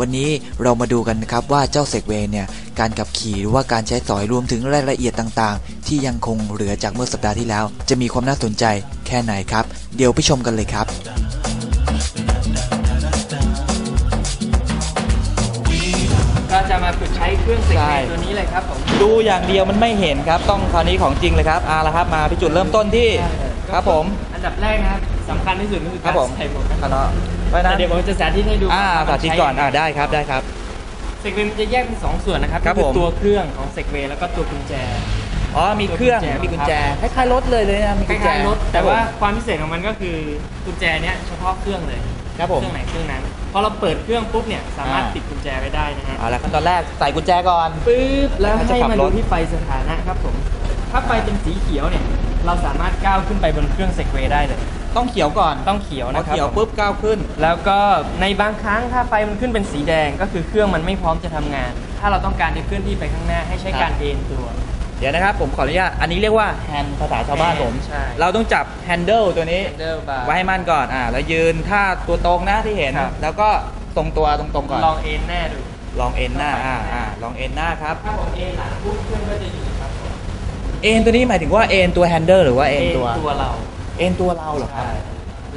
วันนี้เรามาดูกันนะครับว่าเจ้าเซกเวย์เนี่ยการขับขี่หรือว่าการใช้สอยรวมถึงรายละเอียดต่างๆ ที่ยังคงเหลือจากเมื่อสัปดาห์ที่แล้ว จะมีความน่าสนใจแค่ไหนครับ เดี๋ยวไปชมกันเลยครับก็จะมาฝึกใช้เครื่องเซกใช่เมนตัวนี้เลยครับผมดูอย่างเดียวมันไม่เห็นครับ ต้องคราวนี้ของจริงเลยครับเอาละครับมาพี่จุดเริ่มต้นที่ครับผม อันดับแรกนะครับสำคัญที่สุดก็คือครักาบรผมใส่หมวกกันคน็ณะอก ไปนะแต่เดี๋ยวผมจะสาธิตให้ดูอ่าสาธิตก่อนอ่าได้ครับได้ครับ เซกเวย์มันจะแยกเป็นสองส่วนนะครับครับก็อผมตัวเครื่องของเซกเวย์แล้วก็ตัวกุญแจ อ๋อมีเครื่องตัวกุญแจมีกุญแจคล้ายๆรถเลยเลยนะมีคกุญแจล้ายๆรถแต่คบผมว่าความพิเศษของมันก็คือกุญแจเนี้ยเฉพาะเครื่องเลยครับผม เครื่องไหนเครื่องนั้นพอเราเปิดเครื่องปุ๊บเนี่ยสามารถอ่า ติดกุญแจไว้ได้นะฮะ เอาละขั้นตอนแรกใส่กุญแจก่อน ปึ๊บแล้วแล้วจะให้ขับมารดูถที่ไฟสถานะครับผม ถ้าไฟเป็นสีเขียวเนี่ย เราสามารถก้าวขึ้นไปบนเครื่องเซกเวย์ได้เลย ต้องเขียวก่อนต้องเขียวพอนะครับเขียวผมปุ๊บก้าวขึ้น แล้วก็ในบางครั้งถ้าไฟมันขึ้นเป็นสีแดงก็คือเครื่องมันไม่พร้อมจะทำงาน ถ้าเราต้องการจะเคลื่อนที่ไปข้างหน้าให้ใช้ครับ การเอนตัว เดี๋ยวนะครับ ผมขออนุญาตอันนี้เรียกว่าแฮนด์ภาษาชาวบ้านผม ใช่ เราต้องจับแฮนเดิลตัวนี้ handle bar ไว้ให้มั่นก่อนอ่าแล้วยืนท่าตัวตรงนะที่เห็น ครับ แล้วก็ตรงตัวตรงๆก่อนลองเอนแน่ดู ลองเอ็นหน้าอ่าอ่าลองเอ็นหน้าครับถ้าผมเอนหลังปุ๊บเครื่องก็จะอยู่ครับผมเอ็นตัวนี้หมายถึงว่าเอ็นตัวแฮนเดิลหรือว่าเอ็นตัว ตัวเรา เอ็นตัวเราเหรอครับ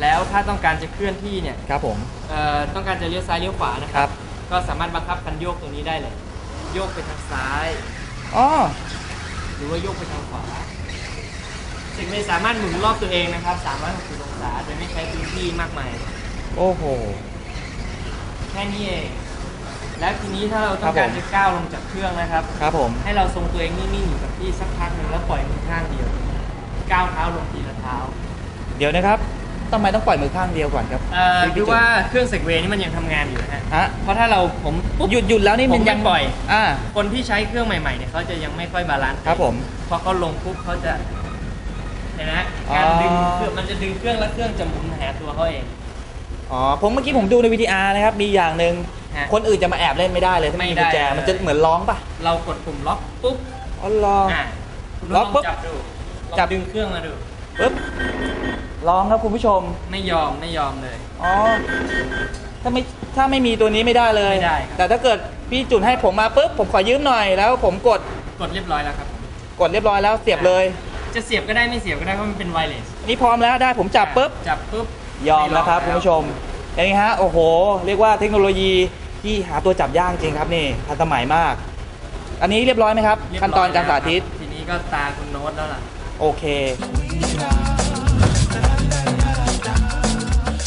แล้วถ้าต้องการจะเคลื่อนที่เนี่ยครับผม เอ่อต้องการจะเลี้ยวซ้ายเลี้ยวขวานะคครัรับก็สามารถบังคับคันโยกตรงนี้ได้เลย โยกไปทางซ้าย อ๋อ หรือว่าโยกไปทางขวาสิ่งนี้สามารถหมุนรอบตัวเองนะครับ 360 องศาโดยไม่ใช้พื้นที่มากมาย โอ้โห แค่นี้เอง แล้วทีนี้ถ้าเราต้ครัอบงการผม จะก้าวลงจากเครื่องนะครับ ครับผม ให้เราทรงตัวเองนิ่งๆอยู่กับที่สักพักหนึ่งแล้วปล่อยมือข้างเดียว ก้าวเท้าลงทีละเท้า เดี๋ยวนะครับทำไมต้องปล่อยมือข้างเดียวก่อนครับเอ่อพี่คือว่าเครื่องเซกเวย์นี่มันยังทำงานอยู่นะฮะฮะเพราะถ้าเราผมปุ๊บหยุดหยุดแล้วนี่ผมันมยังไม่ปล่อย อ่า คนที่ใช้เครื่องใหม่ๆเนี่ยเขาจะยังไม่ค่อยบาลานซ์ครับผม พอเขาลงปุ๊บเขาจะเห็นไหมอ๋อการดึงเครื่องมันจะดึงเครื่องแล้วเครื่องจะหมุนหาตัวเขาเอง อ๋อผมเมื่อกี้ผมดูในวิดีอาร์นะครับ มีอย่างหนึ่งฮะคนอื่นจะมาแอบเล่นไม่ได้เลยถ้าไม่มีไม่กุได้ญแจเลย มันจะเหมือนร้องป่ะเรากดปุ่มล็อกปุ๊บอ๋อรอ อ่าคุณล็อกปุ๊บจับดูจัจับบดึงเครื่องมาดู ปึ๊บ ร้องครับคุณผู้ชม ไม่ยอมไม่ยอมเลย อ๋อ ถ้าไม่ถ้าไม่มีตัวนี้ไม่ได้เลย ไม่ได้ครับ แต่ถ้าเกิดพี่จุนให้ผมมาปุ๊บผมขอยืมหน่อยแล้วผมกดกดเรียบร้อยแล้วครับ กดเรียบร้อยแล้วเสียบเลย จะเสียบก็ได้ไม่เสียบก็ได้เพราะมันเป็นไวเลสอันนี้พร้อมแล้วได้ผมจับปุ๊บ จับปุ๊บยอมแล้วครับไคุณผู้ชมอย่างนี้ฮะโอ้โห เรียกว่าเทคโนโลยีที่หาตัวจับยากจริงครับนี่ทันสมัยมาก อันนี้เรียบร้อยไหมครับเรียบขั้นตอนการสาธิต แล้วครับทีนี้ก็ตาคุณโน้ตแล้วล่ะ โอเค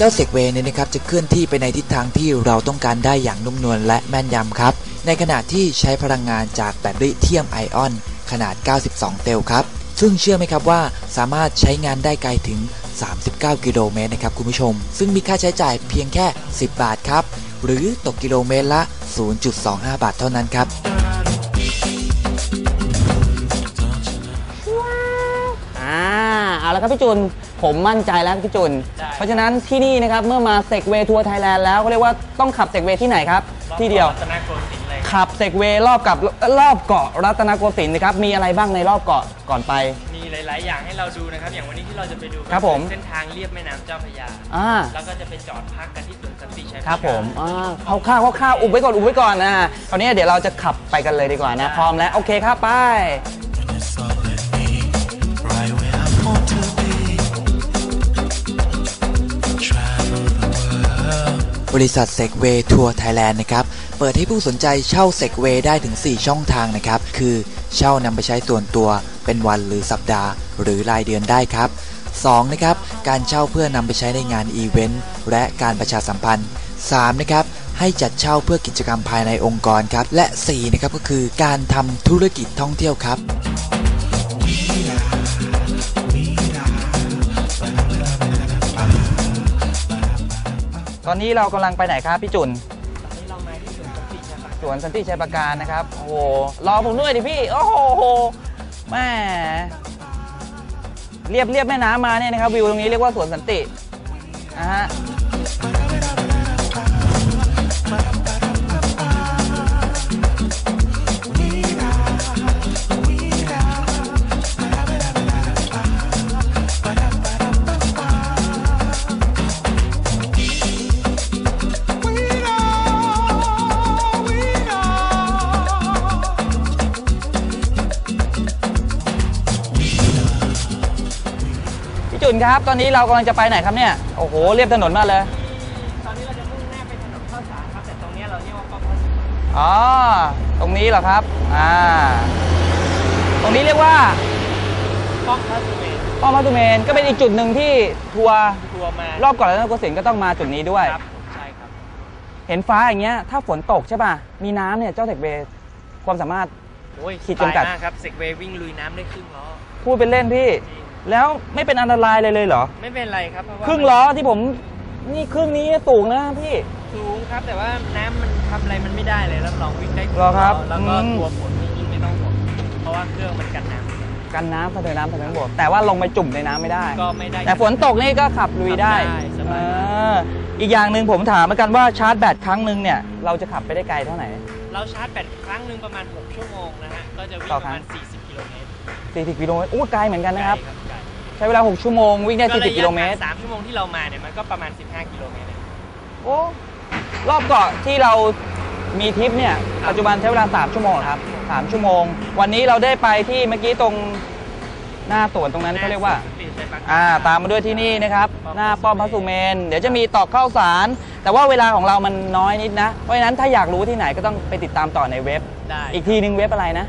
เจ้าเซกเวเนี่ยนะครับจะเคลื่อนที่ไปในทิศทางที่เราต้องการได้อย่างนุ่มนวลและแม่นยำครับ ในขณะที่ใช้พลังงานจากแบตเตอรี่เทียมไอออน ขนาด 92 เตลครับ ซึ่งเชื่อไหมครับว่าสามารถใช้งานได้ไกลถึง 39 กิโลเมตรนะครับคุณผู้ชม ซึ่งมีค่าใช้จ่ายเพียงแค่ 10 บาทครับ หรือตกกิโลเมตรละ 0.25 บาทเท่านั้นครับอ่าเอาละครับพี่จุน ผมมั่นใจแล้วพี่จุนได้เพราะฉะนั้นที่นี่นะครับเมื่อมาเซกเวทัวร์ไทยแลนด์แล้วก็เรียกว่าต้องขับเซกเวที่ไหนครับที่เดียวรัตนโกสินทร์เลยขับเซกเวรอบกับรอบเกาะรัตนโกสินทร์นะครับมีอะไรบ้างในรอบเกาะก่อนไป มีหลาย ๆ อย่างให้เราดูนะครับอย่างวันนี้ที่เราจะไปดูก็ครับผมเส้นทางเลียบแม่น้ำเจ้าพระยาอ่าแล้วก็จะไปจอดพักกันที่สวนสันติชัยครับผมอ่าคร่าวๆคร่าวๆอุบไว้ก่อนอุบไว้ก่อนนะคราวนี้เดี๋ยวเราจะขับไปกันเลยดีกว่านะพร้อมแล้วโอเคครับไป บริษัทเซกเวย์ทัวร์ไทยแลนด์นะครับ เปิดให้ผู้สนใจเช่าเซกเวย์ได้ถึง 4 ช่องทางนะครับ คือเช่านำไปใช้ส่วนตัว เป็นวันหรือสัปดาห์ หรือรายเดือนได้ครับ 2. นะครับ การเช่าเพื่อนำไปใช้ในงานอีเวนต์และการประชาสัมพันธ์ 3. นะครับให้จัดเช่าเพื่อกิจกรรมภายในองค์กรครับ และ 4. นะครับก็คือการทำธุรกิจท่องเที่ยวครับ ตอนนี้เรากำลังไปไหนครับพี่จุนตอนนี้เรามาที่สวนสันติชัยประการสวนสันติชัยประการนะครับ โอ้โห รอผมด้วยดิพี่ โอ้โหแม่เรียบเรียบแม่น้ำมาเนี่ยนะครับวิวตรงนี้เรียกว่าสวนสันตินะฮะ ครับ ตอนนี้เรากำลังจะไปไหนครับเนี่ย โอ้โห เรียบถนนมากเลย ตอนนี้เราจะมุ่งหน้าไปถนนข้าวสารครับ แต่ตรงเนี้ยเราเรียกว่าป้อมพระสุเมนอ๋อ ตรงนี้เหรอครับ อ่า ตรงนี้เรียกว่าป้อมพระสุเมนป้อมพระสุเมนก็เป็นอีกจุดหนึ่งที่ทัวร์ทัวร์มารอบก่อนแล้วนโกสินทร์ก็ต้องมาจุดนี้ด้วย ครับใช่ครับ เห็นฟ้าอย่างเงี้ย ถ้าฝนตกใช่ป่ะ มีน้ำเนี่ย เจ้าเทคเวย์ความสามารถ โอ้ยขีดจำกัด สบายมากครับเซกเวย์วิ่งลุยน้ำได้ครึ่งล้อ พูดเป็นเล่นพี่ จริง แล้วไม่เป็นอันตรายเลยเลยเหรอ ไม่เป็นไรครับเพราะว่าครึ่งล้อที่ผมนี่ครึ่งนี้สูงนะพี่ สูงครับ แต่ว่าน้ำมันทำอะไรมันไม่ได้เลยรับรองวิ่งได้คงเหรอครับล้แล้วก็อืมตัวฝนนี่ยิ่งไม่ต้องห่วงเพราะว่าเครื่องมันกันน้ำกันน้ำสะเทินน้ำสะเทินบกแต่ว่าลงไปจุ่มในน้ำไม่ได้ก็ไม่ได้ แต่ฝนตกนี่ก็ขับลุยได้ขับได้สบายเอออีกอย่างหนึ่งผมถามเหมือนกันว่าชาร์จแบตครั้งหนึ่งเนี่ยเราจะขับไปได้ไกลเท่าไหร่ เราชาร์จแบตครั้งหนึ่งประมาณ 6 ชั่วโมงนะฮะก็จะวิ่งต่อปครั้ระง มาณ 40 กิโลเมตร40กิโลเมตรอู้ไกลเหมือนกันนะครับ ไกลไกล ใช้เวลา 6 ชั่วโมง วิ่งได้ 40 กิโลเมตร สามชั่วโมงที่เรามาเนี่ยมันก็ประมาณ 15 กิโลเมตรเองโอ้รอบเกาะที่เรามีทริปเนี่ยปัจจุบันใช้เวลา 3 ชั่วโมงเหรอครับ 3 ชั่วโมง วันนี้เราได้ไปที่เมื่อกี้ตรงหน้าสวนตรงนั้นเขาเรียกว่าตีนไซปักอ่าตามมาด้วยที่นี่นะครับ หน้าป้อมพระสุเมน เดี๋ยวจะมีตอกข้าวสาร แต่ว่าเวลาของเรามันน้อยนิดนะ เพราะฉะนั้นถ้าอยากรู้ที่ไหนก็ต้องไปติดตามต่อในเว็บ ได้ อีกทีนึงเว็บอะไรนะ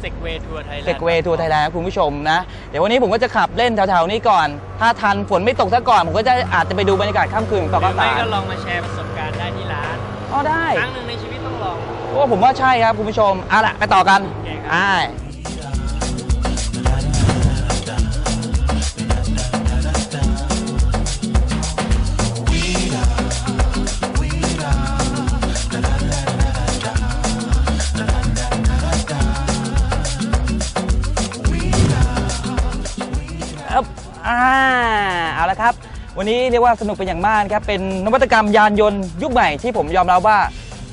เซกเวทัวร์ไทยแลนด์เซกเวทัวร์ไทยแลนด์คุณผู้ชมนะ เดี๋ยววันนี้ผมก็จะขับเล่นแถวๆนี้ก่อน ถ้าทันฝนไม่ตกซะก่อน ผมก็จะอาจจะไปดูบรรยากาศค่ำคืนของตอกหรืข้าอวไม่สารก็ลองมาแชร์ประสบการณ์ได้ที่ร้าน อ๋อได้ ครั้งหนึ่งในชีวิตต้องลอง โอ้ผมว่าใช่ครับคุณผู้ชมเอาล่ะไปต่อกันโอเคครับอ่า วันนี้เรียกว่าสนุกเป็นอย่างมากนะครับเป็นนวัตกรรมยานยนต์ยุคใหม่ที่ผมยอมรับว่า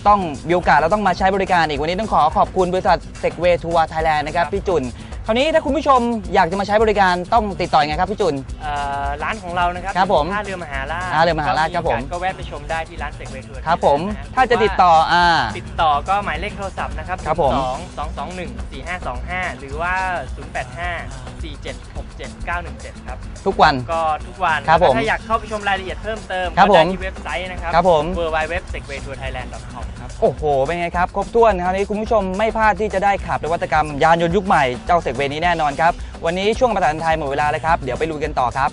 ต้องมีโอกาสเราต้องมาใช้บริการอีกวันนี้ต้องขอขอบคุณบริษัทเซกเวทัวร์ไทยแลนด์นะครับพี่จุนคราวนี้ถ้าคุณผู้ชมอยากจะมาใช้บริการต้องติดต่อยังไงครับพี่จุน เอ่อร้านของเรานะครับครับผมอยู่ท่าเรือมหาราชท่าเรือมหาราชครับผมก็โอกสก็แวะไปชมได้ที่ร้านเซกเวทัวร์ครับผมนฮถ้าจะติดต่ออ่า ติดต่อก็หมายเลขโทรศัพท์นะครับครับผม 2 2 2 1 4 5 2 5 หรือว่า 085 4 7 6 7 9 1 7 ครับ ทุกวัน ก็ทุกวันครับผมแล้วถ้าอยากเข้าไปชมรายละเอียดเพิ่มเติมครับก็ได้ผมที่เว็บไซต์นะครับ ครับผม w w w s e g w a y t o u r t h a i l a n d c o m ครับ โอ้โห เป็นไงครับ ครบถ้วนคราวนี้คุณผู้ชมไม่พลาดที่จะได้ขับนวัตกรรมยานยนต์ยุคใหม่เจ้าเซกเวนี้แน่นอนครับ วันนี้ช่วงประธานไทยหมดเวลาแล้วครับ เดี๋ยวไปลุยกันต่อครับ